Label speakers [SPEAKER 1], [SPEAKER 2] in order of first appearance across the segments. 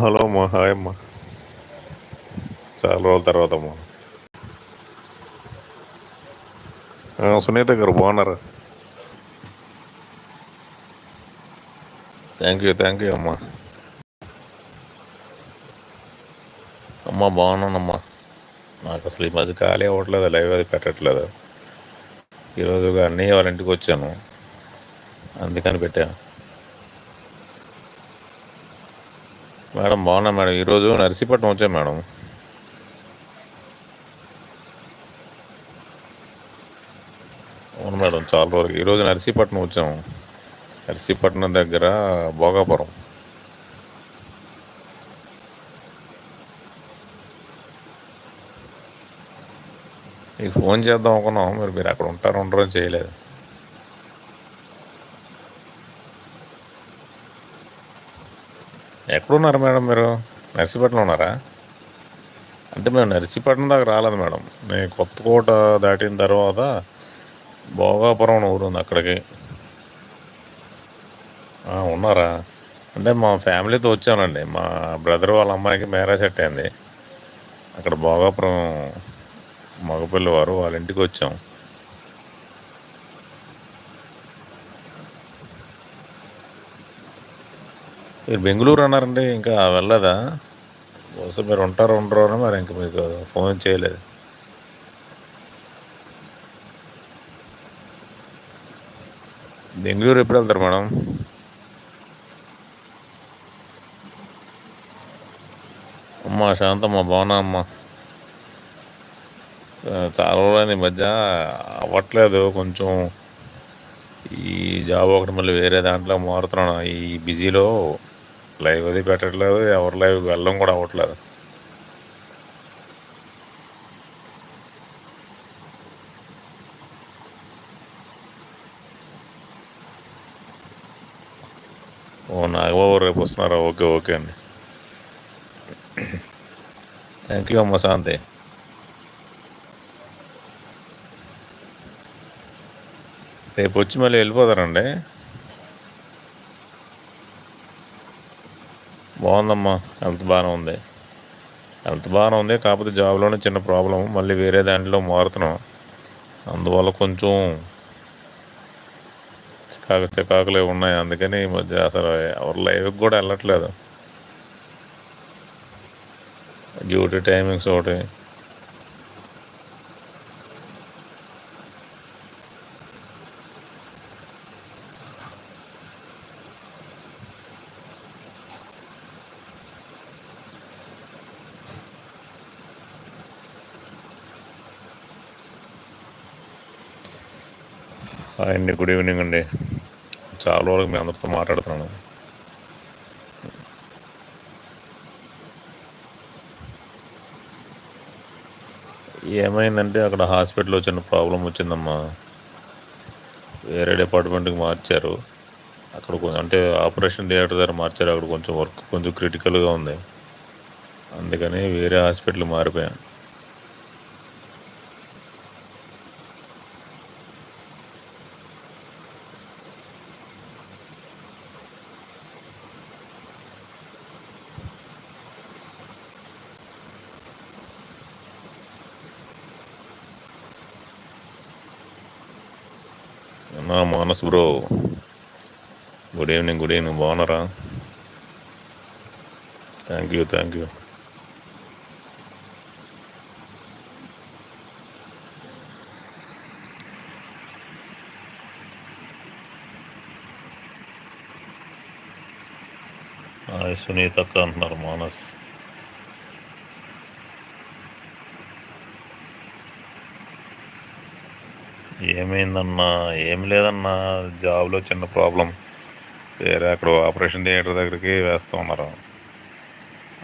[SPEAKER 1] అమ్మా హాయ్ అమ్మా. చాలా రోజుల తర్వాత అమ్మా. సునీత గారు బాగున్నారా? థ్యాంక్ యూ థ్యాంక్ యూ అమ్మా. అమ్మా బాగున్నానమ్మా. నాకు అసలు ఈ మధ్య ఖాళీ అవ్వట్లేదు లైవ్ అది పెట్టట్లేదు. ఈరోజు అన్నయ్య వాళ్ళ ఇంటికి వచ్చాను. అందుకని పెట్టాను. మేడం బాగున్నా మేడం. ఈరోజు నర్సీపట్నం వచ్చాం మేడం. అవును మేడం చాలా రోజులు. ఈరోజు నర్సీపట్నం వచ్చాము నర్సీపట్నం దగ్గర భోగాపురం. మీకు ఫోన్ చేద్దాం అనుకున్నాం మరి మీరు అక్కడ ఉంటారు ఉండరని చేయలేదు. ఎక్కడున్నారు మేడం మీరు? నర్సీపట్నంలో ఉన్నారా? అంటే మేము నర్సీపట్నం దాకా రాలేదు మేడం. నేను కొత్తకోట దాటిన తర్వాత భోగాపురం ఊరు ఉంది అక్కడికి. ఉన్నారా? అంటే మా ఫ్యామిలీతో వచ్చానండి మా బ్రదర్ వాళ్ళ అమ్మాయికి మ్యారేజ్ సెట్ అయింది అక్కడ భోగాపురం మగపిల్లవారు వాళ్ళ ఇంటికి వచ్చాం. మీరు బెంగళూరు అన్నారండి ఇంకా వెళ్ళదా? బహుశా మీరు ఉంటారు ఉండరు అని మరి ఇంకా మీకు ఫోన్ చేయలేదు. బెంగళూరు ఎప్పుడు వెళ్తారు మేడం? అమ్మ శాంతమ్మ బాగున్నా అమ్మ చాలా రోజులైంది ఈ మధ్య. అవ్వట్లేదు కొంచెం. ఈ జాబ్ ఒకటి మళ్ళీ వేరే దాంట్లో మారుతున్నాను. ఈ బిజీలో లైవ్ అది పెట్టట్లేదు ఎవరి లైవ్ వెళ్ళడం కూడా అవ్వట్లేదు. ఓ నాగబాబు రేపు వస్తున్నారా? ఓకే ఓకే అండి. థ్యాంక్ యూ అమ్మ శాంతి. రేపు వచ్చి మళ్ళీ వెళ్ళిపోతారండి. బాగుందమ్మా. హెల్త్ బాగానే ఉంది. హెల్త్ బాగానే ఉంది కాకపోతే జాబ్లోనే చిన్న ప్రాబ్లం మళ్ళీ వేరే దాంట్లో మారుతున్నాం. అందువల్ల కొంచెం చికాకు చికాకులు ఉన్నాయి. అందుకని ఈ మధ్య అసలు ఎవరి లైవ్కి కూడా వెళ్ళట్లేదు. డ్యూటీ టైమింగ్స్ ఒకటి. హాయ్ అండి గుడ్ ఈవినింగ్ అండి చాలా రోజులకు మీ అందరితో మాట్లాడుతున్నాను ఏమైందంటే అక్కడ హాస్పిటల్లో చిన్న ప్రాబ్లం వచ్చిందమ్మా వేరే డిపార్ట్మెంట్కి మార్చారు అక్కడ కొంచెం అంటే ఆపరేషన్ థియేటర్ దగ్గర మార్చారు అక్కడ కొంచెం వర్క్ కొంచెం క్రిటికల్గా ఉంది అందుకని వేరే హాస్పిటల్ మారిపోయాను నా Manas bro good evening good evening బాగున్నారా thank you thank you hi Sunitha అక్క అంటున్నారు మానస్ ఏమైందన్నా? ఏం లేదన్నా. జాబ్లో చిన్న ప్రాబ్లం. వేరే అక్కడ ఆపరేషన్ థియేటర్ దగ్గరికి వేస్తూ ఉన్నారు.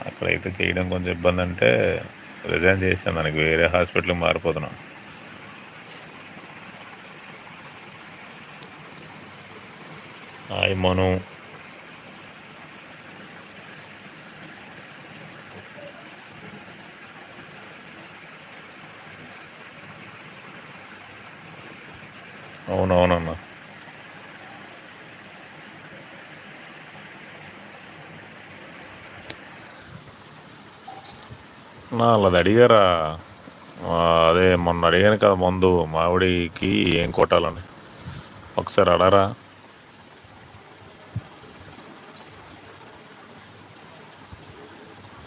[SPEAKER 1] అక్కడైతే చేయడం కొంచెం ఇబ్బంది అంటే రిజైన్ చేశాను. దానికి వేరే హాస్పిటల్కి మారిపోతున్నాను హాయ్ మను. అవునవునన్నా. నా వాళ్ళది అడిగారా? అదే మొన్న అడిగాను కదా మందు మావిడికి ఏం కొట్టాలని. ఒకసారి అడరా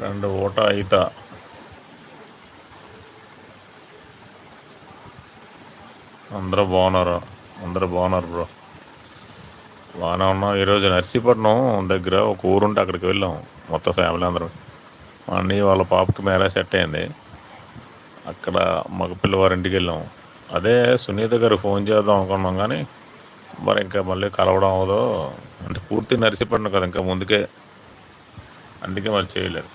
[SPEAKER 1] రెండు ఓట ఈత. అందరూ బాగున్నారు అందరూ బాగున్నారు బ్రో. బాగానే ఉన్నాం. ఈరోజు నర్సీపట్నం దగ్గర ఒక ఊరుంటే అక్కడికి వెళ్ళాం మొత్తం ఫ్యామిలీ అందరం. మా వాళ్ళ పాపకి మ్యారేజ్ సెట్ అయింది. అక్కడ మగ పిల్లవారింటికి వెళ్ళాం. అదే సునీత గారు ఫోన్ చేద్దాం అనుకున్నాం కానీ మరి ఇంకా మళ్ళీ కలవడం అవదో అంటే పూర్తి నర్సీపట్నం కదా ఇంకా ముందుకే. అందుకే మరి చేయలేదు.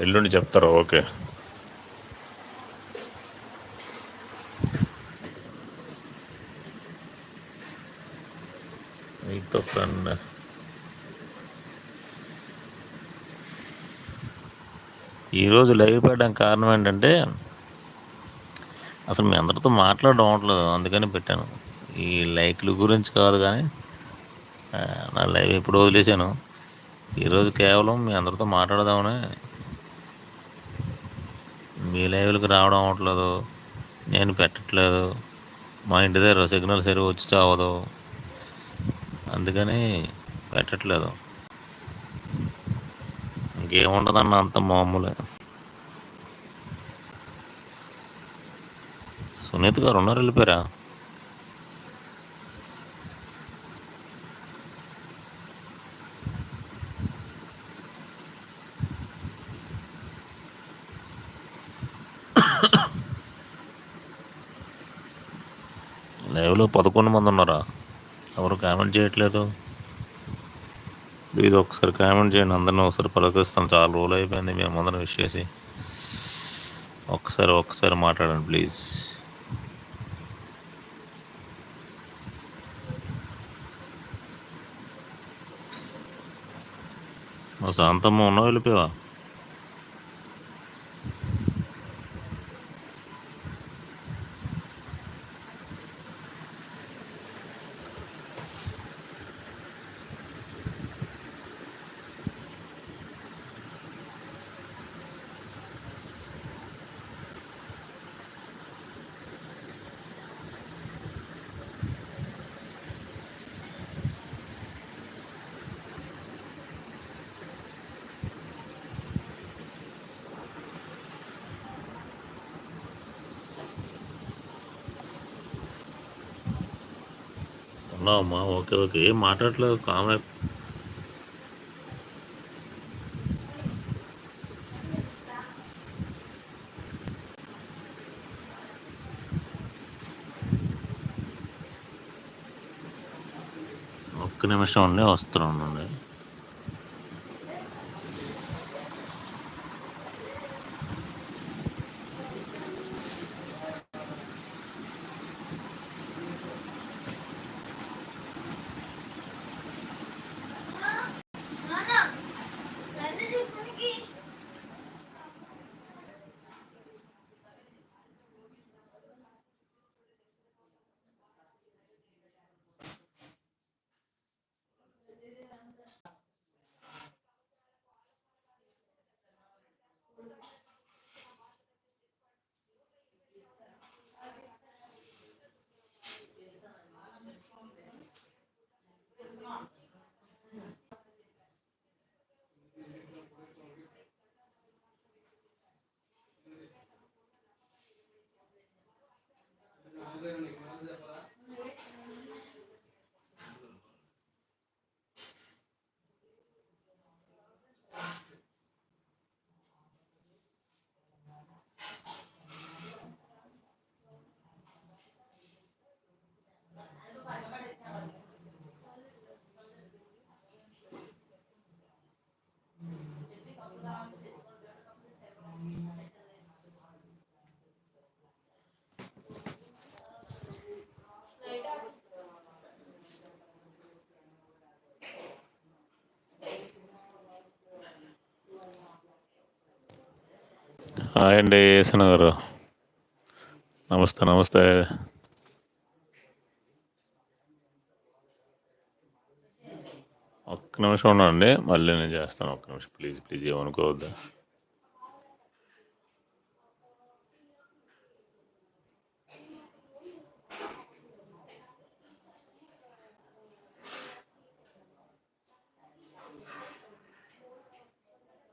[SPEAKER 1] ఎల్లుండి చెప్తారు ఓకే. మీతో ఫ్రెండ్ eh, ఈరోజు లైవ్ పెట్టడానికి కారణం ఏంటంటే అసలు మీ అందరితో మాట్లాడడం అవ్వట్లేదు. అందుకని పెట్టాను. ఈ లైక్ల గురించి కాదు కానీ నా లైవ్ ఎప్పుడు వదిలేశాను. ఈరోజు కేవలం మీ అందరితో మాట్లాడదామని మీ లైవ్లకు రావడం అవ్వట్లేదు. నేను పెట్టట్లేదు. మా ఇంటి దగ్గర సిగ్నల్ సరిగా వచ్చి చావదు. అందుకని పెట్టట్లేదు. ఇంకేముండదన్న అంత మామూలే. సునీత్ గారు ఉన్నారు వెళ్ళిపోయారా? లైవ్లో పదకొండు మంది ఉన్నారా? ఎవరు కామెంట్ చేయట్లేదు. ఇది ఒకసారి కామెంట్ చేయండి అందరినీ ఒకసారి పలకరిస్తాను. చాలా రోజులు అయిపోయింది మేము అందరం విషేసి ఒకసారి ఒకసారి మాట్లాడండి ప్లీజ్. మా శాంతమ్మ ఉన్నావు వెళ్ళిపోయావా? అమ్మా ఓకే ఓకే. ఏం మాట్లాడట్లేదు? కామె ఒక్క నిమిషం ఉండే వస్తున్నాను హాయ్ అండి ఏసన గారు. నమస్తే నమస్తే. ఒక్క నిమిషం ఉండండి మళ్ళీ నేను చేస్తాను. ఒక్క నిమిషం ప్లీజ్ ప్లీజ్ ఏమనుకోవద్దా.